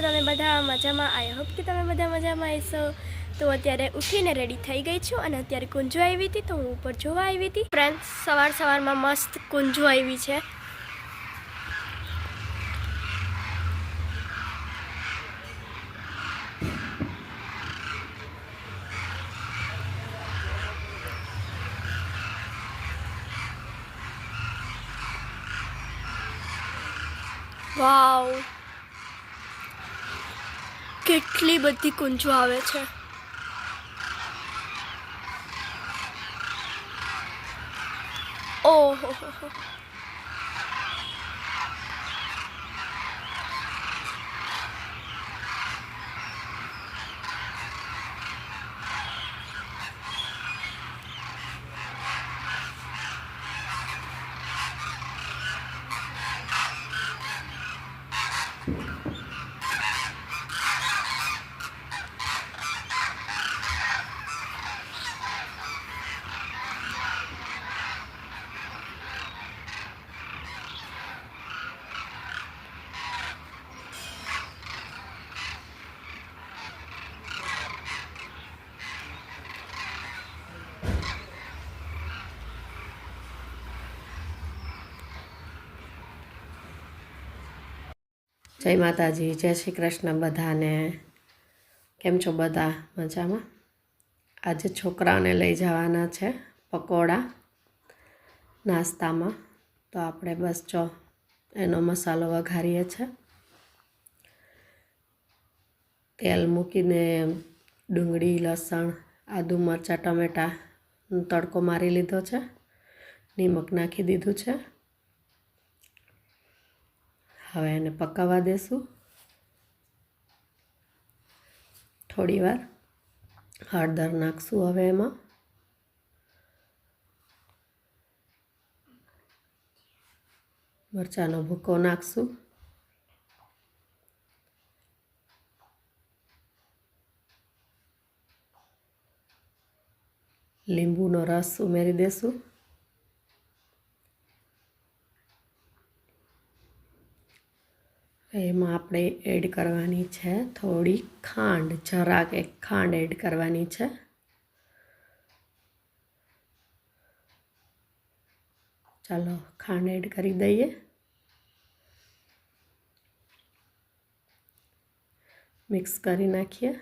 તમે બધા મજામાં? આઈ હોપ કે તમે બધા મજામાં આવીશો તો અત્યારે ઉઠીને રેડી થઈ ગઈ છું અને અત્યારે કુંજો આવી હતી તો હું ઉપર જોવા આવી હતી. ફ્રેન્ડ્સ સવાર સવારમાં મસ્ત કુંજો આવી છે. વાવ કેટલી બધી કુંજો આવે છે ઓહો હો હો. જય માતાજી, જય શ્રી કૃષ્ણ બધાને. કેમ છો બધા? મજામાં? આજે છોકરાઓને લઈ જવાના છે પકોડા નાસ્તામાં. તો આપણે બસ જો એનો મસાલો વઘારીએ છે. તેલ મૂકીને ડુંગળી, લસણ, આદુ મરચાં, ટમેટાં તડકો મારી લીધો છે. નિમક નાખી દીધું છે. હવે એને પકાવવા દેશું. થોડી વાર. હળદર નાખશું હવે એમાં. મરચાંનો ભૂકો નાખશું. લીંબુનો રસ ઉમેરી દેશું. એમાં આપણે એડ કરવાની છે થોડી ખાંડ, જરાક એક ખાંડ એડ કરવાની છે. ચાલો, ખાંડ એડ કરી દઈએ. મિક્સ કરી નાખીએ.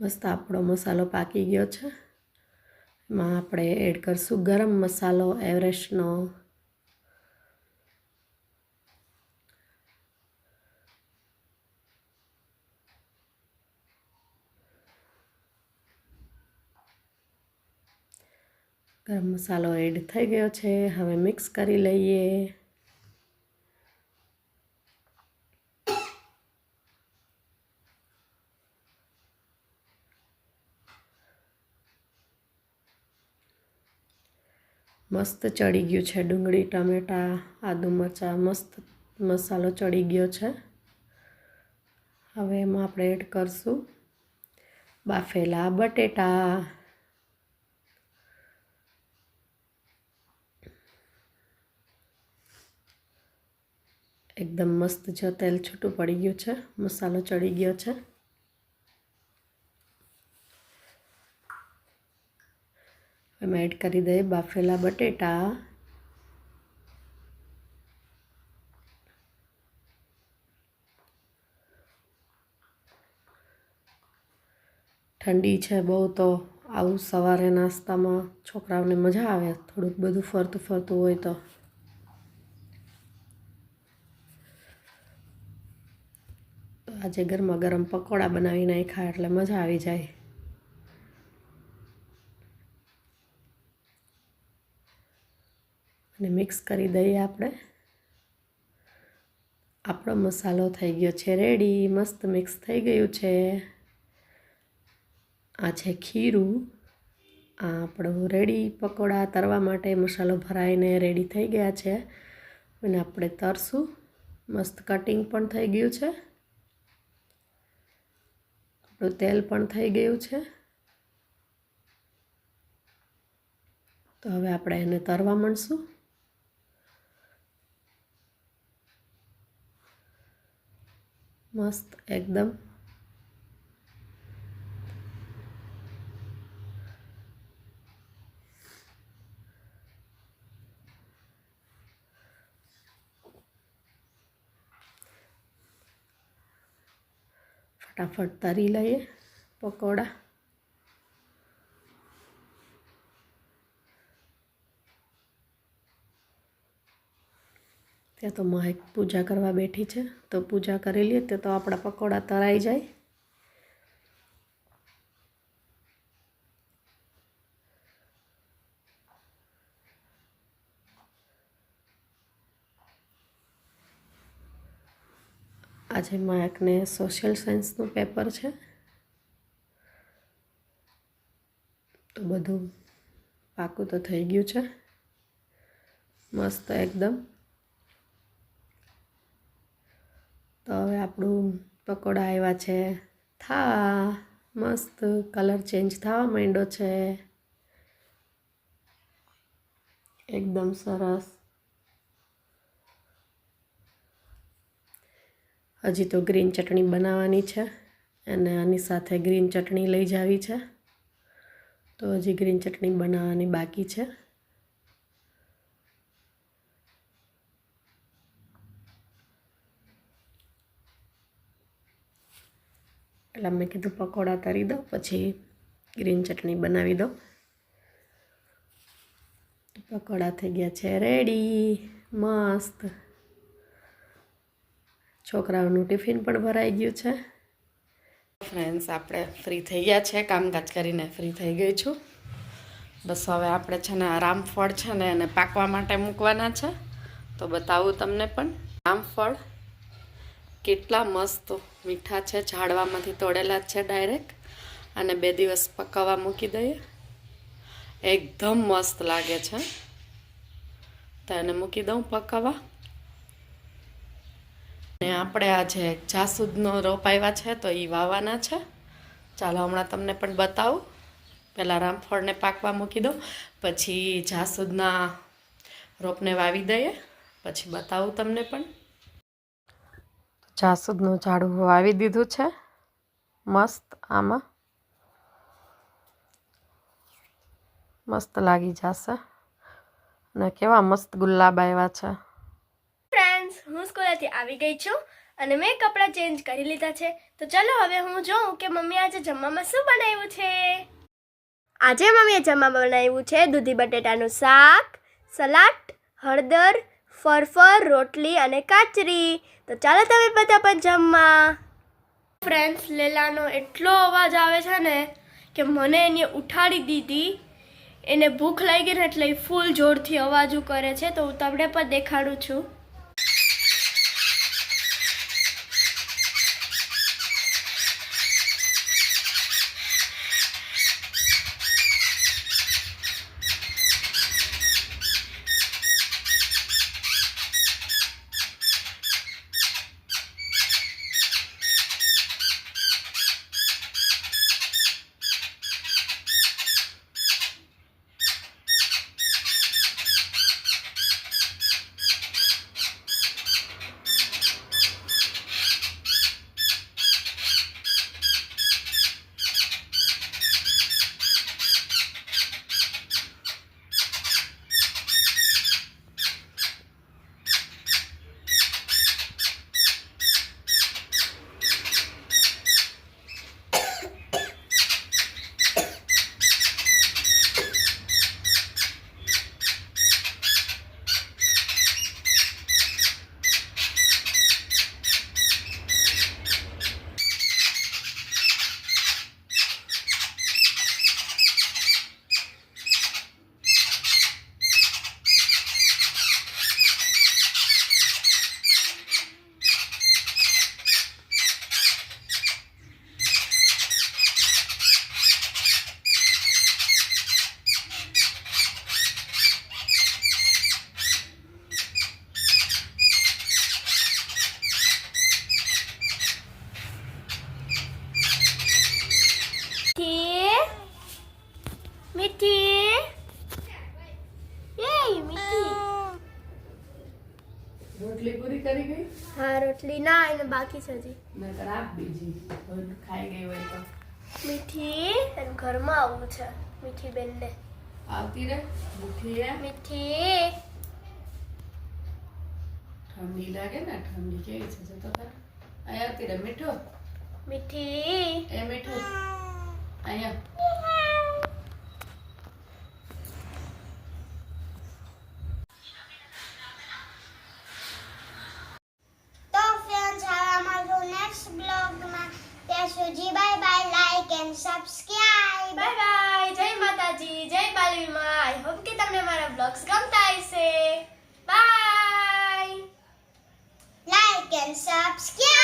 મસ્ત આપણો મસાલો પાકી ગયો છે. એમાં આપણે એડ કરશું. ગરમ મસાલો એવરેસ્ટનો ગરમ મસાલો એડ થઈ ગયો છે. હવે મિક્સ કરી લઈએ. મસ્ત ચડી ગયું છે ડુંગળી, ટમેટાં, આદુ મરચાં, મસ્ત મસાલો ચડી ગયો છે. હવે એમાં આપણે એડ કરશું બાફેલા બટેટા. એકદમ મસ્ત જો તેલ છૂટું પડી ગયું છે, મસાલો ચડી ગયો છે. એમાં એડ કરી દઈએ બાફેલા બટેટા. ઠંડી છે બહુ તો આવું સવારે નાસ્તામાં છોકરાઓને મજા આવે, થોડુંક બધું ફરતું ફરતું હોય તો. આજે ગરમા ગરમ પકોડા બનાવી નાખ્યા એટલે મજા આવી જાય. અને મિક્સ કરી દઈએ આપણે. આપણો મસાલો થઈ ગયો છે રેડી મસ્ત મિક્સ થઈ ગયું છે. આ છે ખીરું. આ આપણું રેડી પકોડા તરવા માટે મસાલો ભરાઈને રેડી થઈ ગયા છે. અને આપણે તરશું. મસ્ત કટિંગ પણ થઈ ગયું છે. આપણું તેલ પણ થઈ ગયું છે. તો હવે આપણે એને તરવા માંડશું. મસ્ત એકદમ. ફટાફટ તરી લઈએ પકોડા. ત્યાં તો મહેક પૂજા કરવા બેઠી છે. તો પૂજા કરી લઈએ તે તો આપણા પકોડા તરાઈ જાય. આજે મહેકને સોશિયલ સાયન્સનું પેપર છે. તો બધું પાકું તો થઈ ગયું છે. મસ્ત એકદમ તો હવે આપણું પકોડા આવ્યા છે. થા, મસ્ત કલર ચેન્જ થવા માંડ્યો છે. એકદમ સરસ. હજી તો ગ્રીન ચટણી બનાવવાની છે અને આની સાથે ગ્રીન ચટણી લઈ જાવી છે. તો હજી ગ્રીન ચટણી બનાવવાની બાકી છે. એટલે મેં કીધું પકોડા તરી દો પછી ગ્રીન ચટણી બનાવી દો પકોડા થઈ ગયા છે રેડી મસ્ત. છોકરાઓનું ટિફિન પણ ભરાઈ ગયું છે. ફ્રેન્ડ્સ આપણે ફ્રી થઈ ગયા છે, કામકાજ કરીને ફ્રી થઈ ગઈ છું. બસ હવે આપણે છે ને રામફળ છે ને એને પાકવા માટે મૂકવાના છે. તો બતાવું તમને પણ. રામફળ કેટલા મસ્ત મીઠા છે, ઝાડવામાંથી તોડેલા છે ડાયરેક્ટ અને બે દિવસ પકાવવા મૂકી દઈએ. એકદમ મસ્ત લાગે છે. તો એને મૂકી દઉં પકાવવા. ને આપણે આજે જાસૂદનો રોપ આવ્યા છે, તો એ વાવવાના છે. ચાલો હમણાં તમને પણ બતાવું. પહેલાં રામફળને પાકવા મૂકી દઉં. પછી જાસૂદના રોપને વાવી દઈએ. પછી બતાવું તમને પણ. જાસૂદનું ઝાડું વાવી દીધું છે. મસ્ત આમાં. મસ્ત લાગી જશે. અને કેવા મસ્ત ગુલાબ આવ્યા છે. ફ્રેન્ડ્સ હું સ્કૂલેથી આવી ગઈ છું અને મેં કપડાં ચેન્જ કરી લીધા છે. તો ચલો હવે હું જોઉં કે મમ્મી આજે જમવામાં શું બનાવ્યું છે. આજે મમ્મીએ જમવામાં બનાવ્યું છે દૂધી બટેટાનું શાક, સલાડ, હળદર ફરફર, રોટલી અને કાચરી. તો ચાલો તમે બધા પણ જમવા. ફ્રેન્ડ્સ લેલાનો એટલો અવાજ આવે છે ને કે મને એને ઉઠાડી દીધી. એને ભૂખ લાગી ને એટલે ફૂલ જોરથી અવાજો કરે છે. તો હું તમને પણ દેખાડું છું. હા રોટલી ના એને બાકી છે હજી. નકર આપ બીજી ખાઈ ગઈ હોય તો. મીઠી એમ ઘરમાં આવવું છે મીઠી બેનને. આવતી રે મીઠી રે મીઠી. ઠંડી લાગે ને ઠંડી કેવી છે તો ખરા. અહીં આવતી રે મીઠો? મીઠી. એ મીઠું. અહીંયા. લાઈક એન્ડ Bye બાય જય માતાજી જય બાલવીમાં આઈ હોપ કે તમને મારા બ્લોગ્સ ગમતા હશે. Bye like and subscribe